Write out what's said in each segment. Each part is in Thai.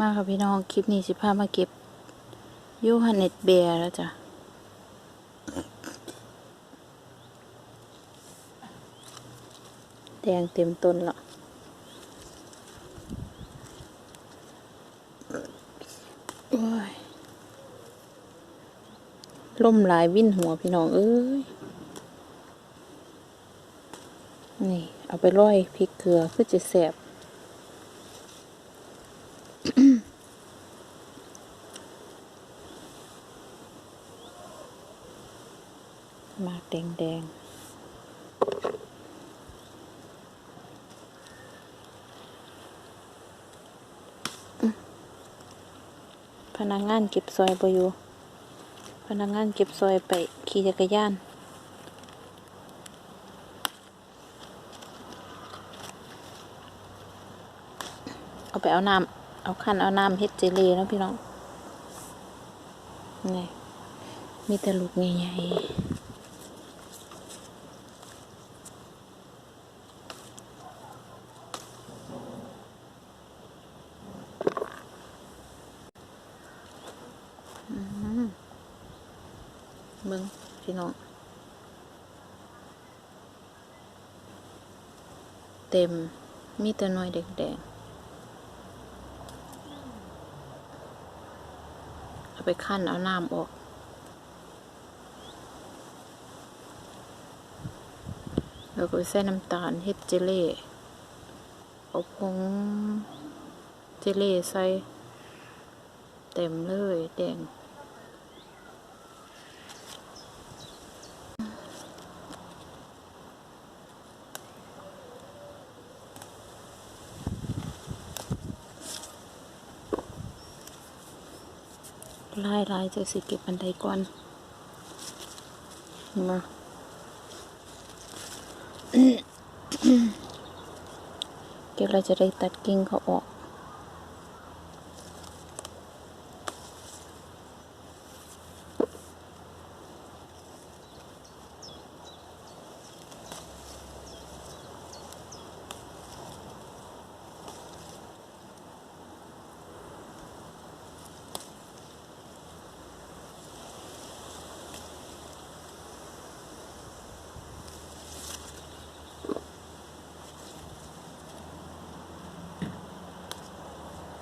มาค่ะพี่น้อง คลิปนี้สิพามาเก็บยูฮันเน็ตเบียร์แล้วจ้ะ แดงเต็มต้นละโอ้ยล่มลายวิ่นหัวพี่น้อง เอ้ย นี่ เอาไปร่อยพริกเกลือเพื่อจะแสบ หมากแด งแดงพนักงานเก็บซอยบอยู่ พนักงานเก็บซอยไปขี่จักรยานเอาไปเอาน้ำเอาคันเอาน้ำเฮ็ดเจลลีแล้วพี่น้องนี่มีแต่ลูกใหญ่ๆ งพี่น้อง เต็ม มีแต่หน้อยแดงๆเอาไปขั้นเอาน้ำออก แล้วก็ใส่น้ำตาลเฮ็ดเจลเล่เอาผงเจลเล่ใส่ เต็มเลยแดง ลายลายจะสิเก็บบันไดก่อนมาเก็บเราจะได้ตัดกิ่งเขาออก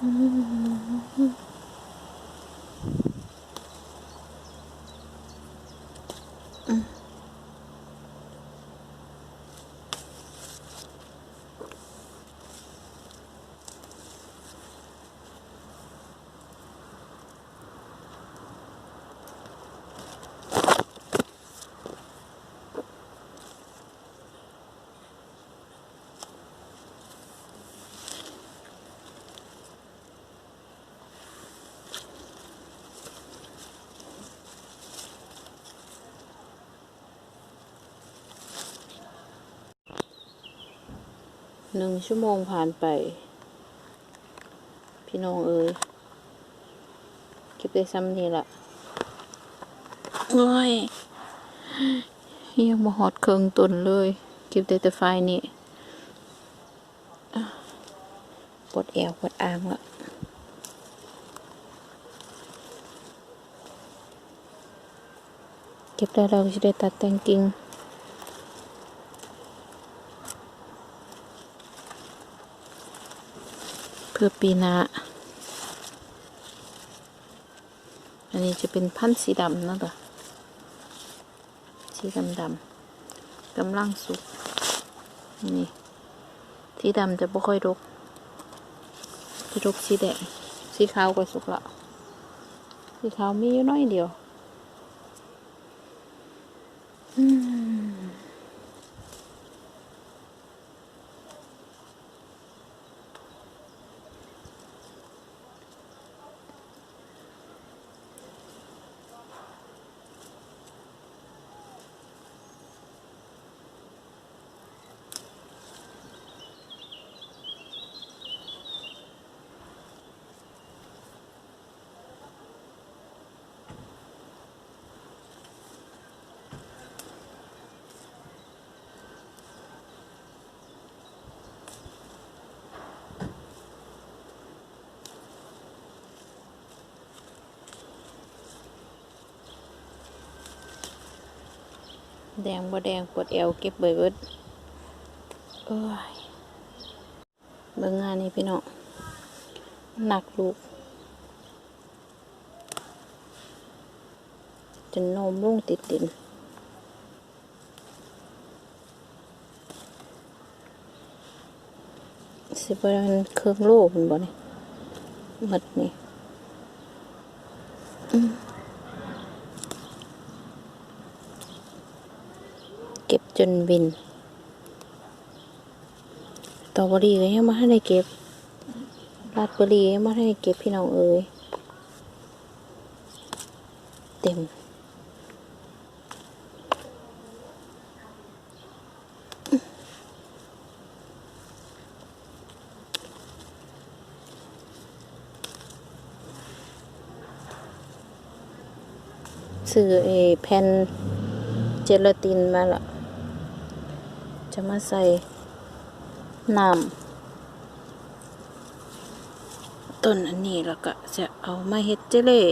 Hum. หนึ่งชั่วโมงผ่านไป พี่น้องเอ้ยเก็บได้ซ้ำนี่ละโอ้ยยังมาหอดเครื่องตนเลยเก็บได้แต่ไฟนี่อะปวดแอวปวดอางละเก็บได้เราก็จะได้ตัดแต่งกิ่ง เพื่อปีนาอันนี้จะเป็นพันธุ์สีดำนะจ๊ะสีดำดำกำลังสุก นี่ สีดำจะไม่ค่อยรกจะรกสีแดง สีขาวก็สุกละ สีขาวมีอยู่น้อยเดียว อืม แดงบ่แดงปวดเอวเก็บเบิดเบิดเอ้ยเบิ่งงานนี้พี่น้องหนักลูกจนนมลุ่งติดดินสิบเป็นเครื่องโล่เป็นบ่นี่หมดนี่อืมเก็บ จนบินตอเบอรี่ก็ยังมาให้ได้เก็บราดเบอรี่ยังมาให้ได้เก็บพี่น้องเอ้ยเต็มซื้อไอ้แผ่นเจลาตินมาละ จะมาใส่น้ำต้นอันนี้แล้วก็จะเอามาเฮ็ดเจลลี่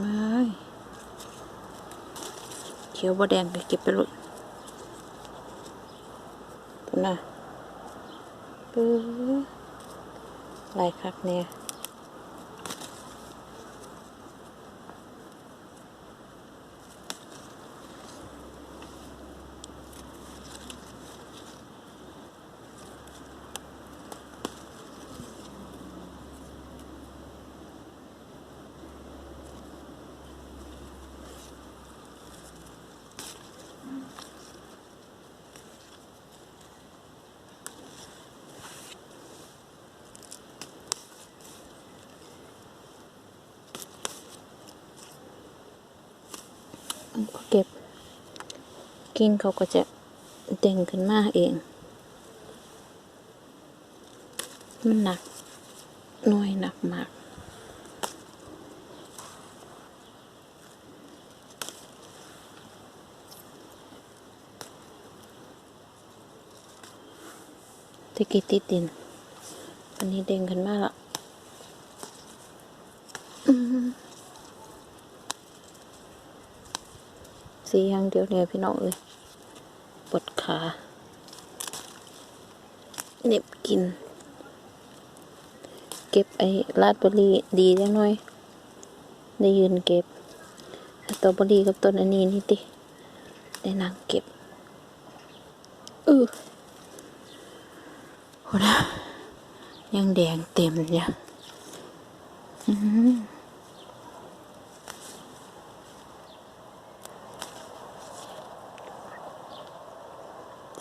มาเขียวบ่แดงก็เก็บไปลยตัวน่ะปื้อลายคักเนี่ย ก็เก็บ กิ่งเขาก็จะเด้งขึ้นมาเอง มันหนักหน่วยหนักมากตะกี้ติดดิน อันนี้เด้งขึ้นมาละ สีอย่างเดียวเนี่ยพี่น้องเอ้ยปวดขาเน็บกิน เก็บไอ้ลาดบุรีดีจังหน่อย ได้ยืนเก็บสตรอเบอรี่กับต้นอันนี้นี่ติ ได้นั่งเก็บเออโหนะยังแดงเต็มเนี่ยอืม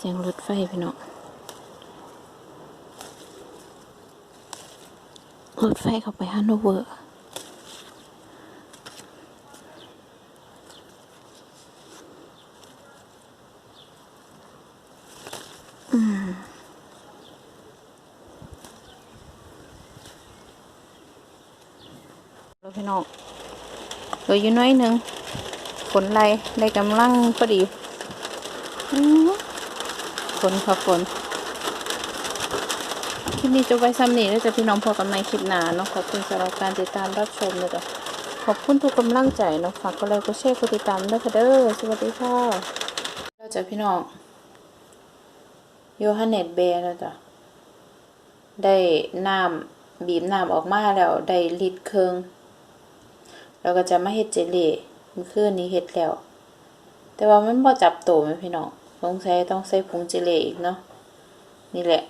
สียงรถไฟพี่น้องรถไฟเข้าไปฮันโนเวอร์อืมแล้วพี่น้องเหลืออยู่น้อยหนึ่งฝนไรในกำลังพอดีอ ฝนค่ะฝนคลิปนี้จะไว้ซ้ำนี้แล้วจะพี่น้องพอกันในคลิปหน้าเนาะขอบคุณสำหรับการติดตามรับชมเลยจ้ะขอบคุณทุกกำลังใจเนาะฝากกดไลค์กดแชร์กดติดตามด้วยค่ะเด้อสวัสดีค่ะเราจะพี่น้องโยฮันเนตเบย์แล้วจ้ะได้น้ำบีบน้ำออกมาแล้วได้ลิตรครึ่งแล้วก็จะมาเฮ็ดเจลลี่มื่อคืนนี้เฮ็ดแล้ว แต่ว่ามันบ่จับโตไหมพี่น้อง สงสัยต้องใส่ผงเจลลี่อีกเนาะนี่แหละ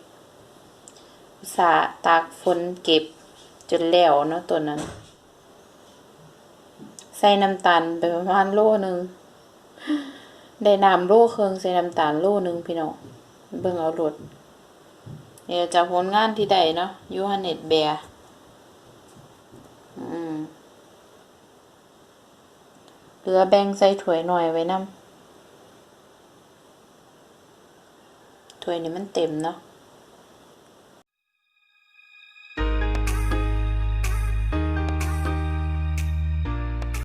สาตากฝนเก็บจนแล้วเนาะตัวนั้น ใส่น้ำตาลไปประมาณโลหนึ่งได้น้ำโลครึ่งใส่น้ำตาลโลหนึ่งพี่น้องเบิ่งเอาโลดเดี๋ยวจากผลงานที่ใดเนาะยูฮันเนตแบร์อืมเหลือแบ่งใส่ถ้วยหน่อยไว้น้ำ ถ้วยนี้มันเต็มเนาะ